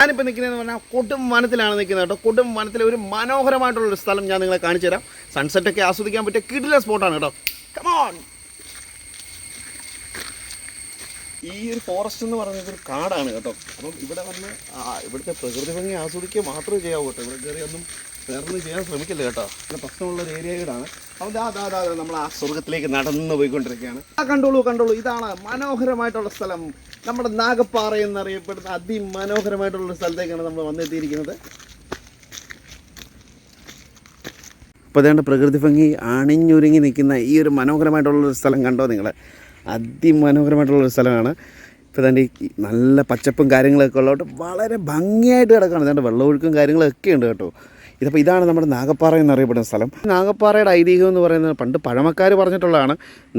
ഞാനിപ്പോൾ നിൽക്കുന്നതെന്ന് പറഞ്ഞാൽ കൊടും വനത്തിലാണ് നിൽക്കുന്നത് കേട്ടോ. കൊടും വനത്തിലെ ഒരു മനോഹരമായിട്ടുള്ള ഒരു സ്ഥലം ഞാൻ നിങ്ങളെ കാണിച്ചു തരാം. സൺസെറ്റൊക്കെ ആസ്വദിക്കാൻ പറ്റിയ കിടില സ്പോട്ടാണ് കേട്ടോ. കമോൺ ഈ ഒരു ഫോറസ്റ്റ് എന്ന് പറയുന്നത് ഒരു കാടാണ് കേട്ടോ. അപ്പം ഇവിടെ വന്ന് ഇവിടുത്തെ പ്രകൃതി ഭംഗി ആസ്വദിക്കുക മാത്രമേ ചെയ്യാവൂ കേട്ടോ. ഇവിടെ കയറി ഒന്നും വേറൊന്നും ചെയ്യാൻ ശ്രമിക്കില്ല കേട്ടോ? പിന്നെ പ്രശ്നമുള്ള ഒരു ഏരിയ കൂടാണ് അപ്പം ദാ ദാ ദാ നമ്മൾ ആ സ്വർഗത്തിലേക്ക് നടന്നു പോയിക്കൊണ്ടിരിക്കുകയാണ്. ആ കണ്ടോളൂ കണ്ടോളൂ. ഇതാണ് മനോഹരമായിട്ടുള്ള സ്ഥലം. നമ്മുടെ നാഗപ്പാറ എന്നറിയപ്പെടുന്ന അതിമനോഹരമായിട്ടുള്ള സ്ഥലത്തേക്കാണ് നമ്മൾ വന്നെത്തിയിരിക്കുന്നത്. അപ്പോൾ അതേണ്ട പ്രകൃതി ഭംഗി അണിഞ്ഞൊരുങ്ങി നിൽക്കുന്ന ഈ ഒരു മനോഹരമായിട്ടുള്ളൊരു സ്ഥലം കണ്ടോ നിങ്ങൾ? അതിമനോഹരമായിട്ടുള്ളൊരു സ്ഥലമാണ്. ഇപ്പോൾ തന്നെ നല്ല പച്ചപ്പും കാര്യങ്ങളൊക്കെ ഉള്ളതുകൊണ്ട് വളരെ ഭംഗിയായിട്ട് കിടക്കുകയാണ് ഇതാണ്ട് വെള്ളമൊഴുക്കും കാര്യങ്ങളൊക്കെ ഉണ്ട് കേട്ടോ. ഇതിപ്പോൾ ഇതാണ് നമ്മുടെ നാഗപ്പാറ എന്നറിയപ്പെടുന്ന സ്ഥലം. നാഗപ്പാറയുടെ ഐതിഹ്യം എന്ന് പറയുന്നത് പണ്ട് പഴമക്കാർ പറഞ്ഞിട്ടുള്ളതാണ്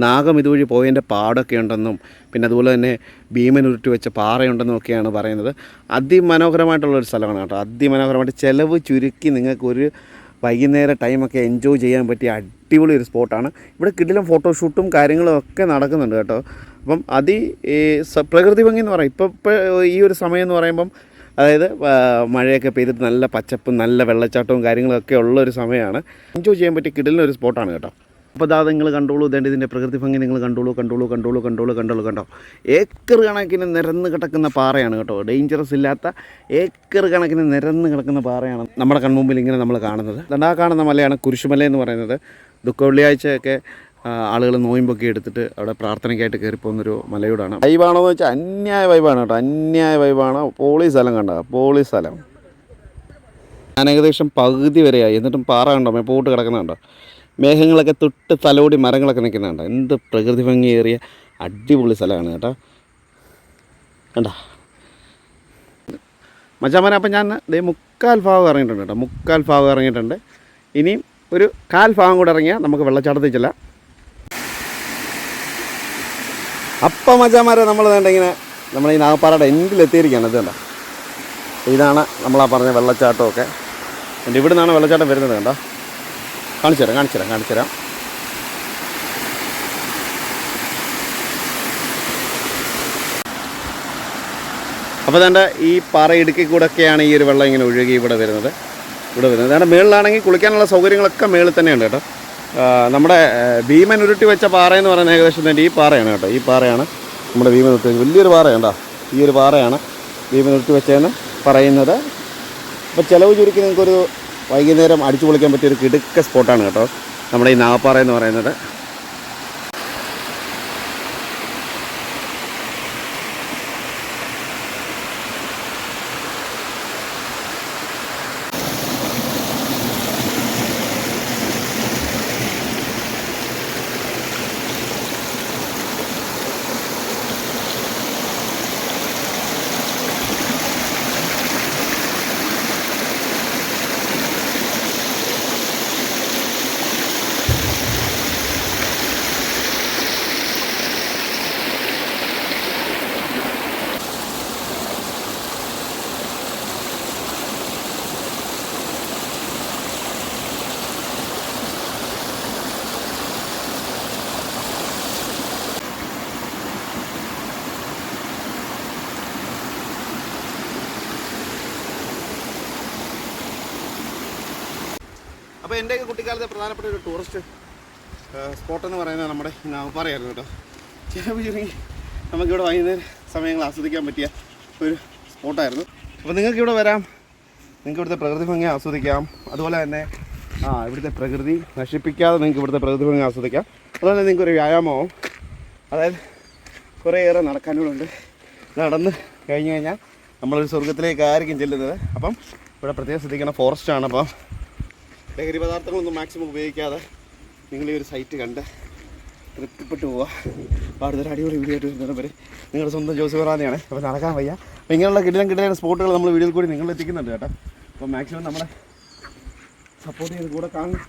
നാഗം ഇതുവഴി പോയതിന്റെ പാടൊക്കെ ഉണ്ടെന്നും പിന്നെ അതുപോലെ തന്നെ ഭീമൻ ഉരുട്ടി വെച്ച പാറയുണ്ടെന്നും ഒക്കെയാണ് പറയുന്നത്. അതിമനോഹരമായിട്ടുള്ളൊരു സ്ഥലമാണ് കേട്ടോ. അതിമനോഹരമായിട്ട് ചിലവ് ചുരുക്കി നിങ്ങൾക്കൊരു വൈകുന്നേരം ടൈമൊക്കെ എൻജോയ് ചെയ്യാൻ പറ്റിയ അടിപൊളി ഒരു സ്പോട്ടാണ് ഇവിടെ കിടിലം ഫോട്ടോഷൂട്ടും കാര്യങ്ങളും ഒക്കെ നടക്കുന്നുണ്ട് കേട്ടോ. അപ്പം അതി പ്രകൃതി ഭംഗി എന്ന് പറയാം. ഇപ്പോൾ ഈ ഒരു സമയം എന്ന് പറയുമ്പം അതായത് മഴയൊക്കെ പെയ്തിട്ട് നല്ല പച്ചപ്പും നല്ല വെള്ളച്ചാട്ടവും കാര്യങ്ങളൊക്കെ ഉള്ള ഒരു സമയമാണ്. എൻജോയ് ചെയ്യാൻ പറ്റിയ കിടിലൻ ഒരു സ്പോട്ടാണ് കേട്ടോ. അപ്പോൾ അതാ നിങ്ങൾ കണ്ടോളൂ ഇതേണ്ട ഇതിന്റെ പ്രകൃതി ഭംഗി നിങ്ങൾ കണ്ടോളൂ കണ്ടോളൂ കണ്ടോളൂ കണ്ടോളൂ കണ്ടോളൂ കണ്ടോ. ഏക്കർ കണക്കിന് നിരന്ന് കിടക്കുന്ന പാറയാണ് കേട്ടോ. ഡേഞ്ചറസ് ഇല്ലാത്ത ഏക്കർ കണക്കിന് നിരന്ന് കിടക്കുന്ന പാറയാണ് നമ്മുടെ കൺമുമ്പിൽ ഇങ്ങനെ നമ്മൾ കാണുന്നത്. രണ്ടാ കാണുന്ന മലയാണ് കുരിശുമല എന്ന് പറയുന്നത്. ദുഃഖ വെള്ളിയാഴ്ചയൊക്കെ ആളുകൾ നോയമ്പൊക്കെ എടുത്തിട്ട് അവിടെ പ്രാർത്ഥനയ്ക്കായിട്ട് കയറിപ്പോകുന്നൊരു മലയോടാണ്. വൈബാണോ എന്ന് വെച്ചാൽ അന്യായ വൈബാണ് കേട്ടോ. അന്യായ വൈബാണ്. പോളി സ്ഥലം കണ്ട. പോളി സ്ഥലം. ഞാൻ ഏകദേശം പകുതി വരെയായി എന്നിട്ടും പാറ കണ്ടോ? മെപ്പോട്ട് കിടക്കുന്നുണ്ടോ മേഘങ്ങളൊക്കെ തൊട്ട് തലോടി മരങ്ങളൊക്കെ നിൽക്കുന്നുണ്ടോ. എന്ത് പ്രകൃതി ഭംഗിയേറിയ അടിപൊളി സ്ഥലമാണ് കേട്ടോ. കണ്ട? മച്ചാമന അപ്പം ഞാൻ ദേ മുക്കാൽ ഭാഗം ഇറങ്ങിയിട്ടുണ്ട് കേട്ടോ. മുക്കാൽ ഭാഗം ഇറങ്ങിയിട്ടുണ്ട്. ഇനിയും ഒരു കാൽ ഭാഗം കൂടെ ഇറങ്ങിയാൽ നമുക്ക് വെള്ളച്ചാട്ടത്തിൽ ചെല്ലാം. അപ്പം മജാമാരെ നമ്മൾ വേണ്ട ഇങ്ങനെ നമ്മൾ ഈ നാഗപ്പാറയുടെ എൻഡിലെത്തിയിരിക്കുകയാണ് ഇത് കണ്ടോ? ഇതാണ് നമ്മളാ പറഞ്ഞ വെള്ളച്ചാട്ടമൊക്കെ. എന്റെ ഇവിടെ നിന്നാണ് വെള്ളച്ചാട്ടം വരുന്നത് കണ്ടോ? കാണിച്ചു തരാം കാണിച്ചു തരാം കാണിച്ചു തരാം. അപ്പോൾ തന്നെ ഈ പാറ ഇടുക്കി കൂടെയൊക്കെയാണ് ഈ ഒരു വെള്ളം ഇങ്ങനെ ഒഴുകി ഇവിടെ വരുന്നത്. ഇവിടെ വരുന്നത്. അതാണ് മേളിലാണെങ്കിൽ കുളിക്കാനുള്ള സൗകര്യങ്ങളൊക്കെ മേളിൽ തന്നെയുണ്ട് കേട്ടോ. നമ്മുടെ ഭീമൻ ഉരുട്ടി വെച്ച പാറ എന്ന് പറയുന്നത് ഏകദേശം തന്നെ ഈ പാറയാണ് കേട്ടോ. ഈ പാറയാണ് നമ്മുടെ ഭീമൻ ഉരുട്ടി വലിയൊരു പാറയുണ്ടോ ഈ ഒരു പാറയാണ് ഭീമൻ ഉരുട്ടി വെച്ചതെന്ന് പറയുന്നത്. അപ്പോൾ ചിലവ് ചുരുക്കി നിങ്ങൾക്കൊരു വൈകുന്നേരം അടിച്ചു പൊളിക്കാൻ പറ്റിയൊരു കിടുക്ക സ്പോട്ടാണ് കേട്ടോ. നമ്മുടെ ഈ നാഗപ്പാറ എന്ന് പറയുന്നത്. അപ്പോൾ എന്റെയൊക്കെ കുട്ടിക്കാലത്തെ പ്രധാനപ്പെട്ട ഒരു ടൂറിസ്റ്റ് സ്പോട്ട് എന്ന് പറയുന്നത് നമ്മുടെ നാവപ്പാറയായിരുന്നു കേട്ടോ. ചിലപ്പോൾ ചുരുങ്ങി നമുക്കിവിടെ വൈകുന്നേരം സമയങ്ങൾ ആസ്വദിക്കാൻ പറ്റിയ ഒരു സ്പോട്ടായിരുന്നു അപ്പോൾ നിങ്ങൾക്ക് ഇവിടെ വരാം. നിങ്ങൾക്ക് ഇവിടുത്തെ പ്രകൃതി ഭംഗി ആസ്വദിക്കാം. അതുപോലെ തന്നെ ആ ഇവിടുത്തെ പ്രകൃതി നശിപ്പിക്കാതെ നിങ്ങൾക്ക് ഇവിടുത്തെ പ്രകൃതി ഭംഗി ആസ്വദിക്കാം. അതുപോലെ തന്നെ നിങ്ങൾക്കൊരു വ്യായാമവും അതായത് കുറേയേറെ നടക്കാനുകളുണ്ട്. നടന്ന് കഴിഞ്ഞ് കഴിഞ്ഞാൽ നമ്മളൊരു സ്വർഗത്തിലേക്കായിരിക്കും ചെല്ലുന്നത്. അപ്പം ഇവിടെ പ്രത്യേകം ശ്രദ്ധിക്കണം ഫോറസ്റ്റാണ് അപ്പം ലഹരി പദാർത്ഥങ്ങളൊന്നും മാക്സിമം ഉപയോഗിക്കാതെ നിങ്ങൾ ഈ ഒരു സൈറ്റ് കണ്ട് തൃപ്തിപ്പെട്ടു പോവുക. അപ്പോൾ അടിപൊളി വീഡിയോ ആയിട്ട് വരുന്നത് വരെ നിങ്ങളുടെ സ്വന്തം ജോസ് വരാതെയാണ് അപ്പോൾ നടക്കാൻ വയ്യ. അപ്പോൾ ഇങ്ങനെയുള്ള കിടിലം കിടിലം സ്പോട്ടുകൾ നമ്മൾ വീഡിയോയിൽ കൂടി നിങ്ങൾ എത്തിക്കുന്നുണ്ട് കേട്ടോ. അപ്പോൾ മാക്സിമം നമ്മളെ സപ്പോർട്ട് ചെയ്ത് കൂടെ കാണും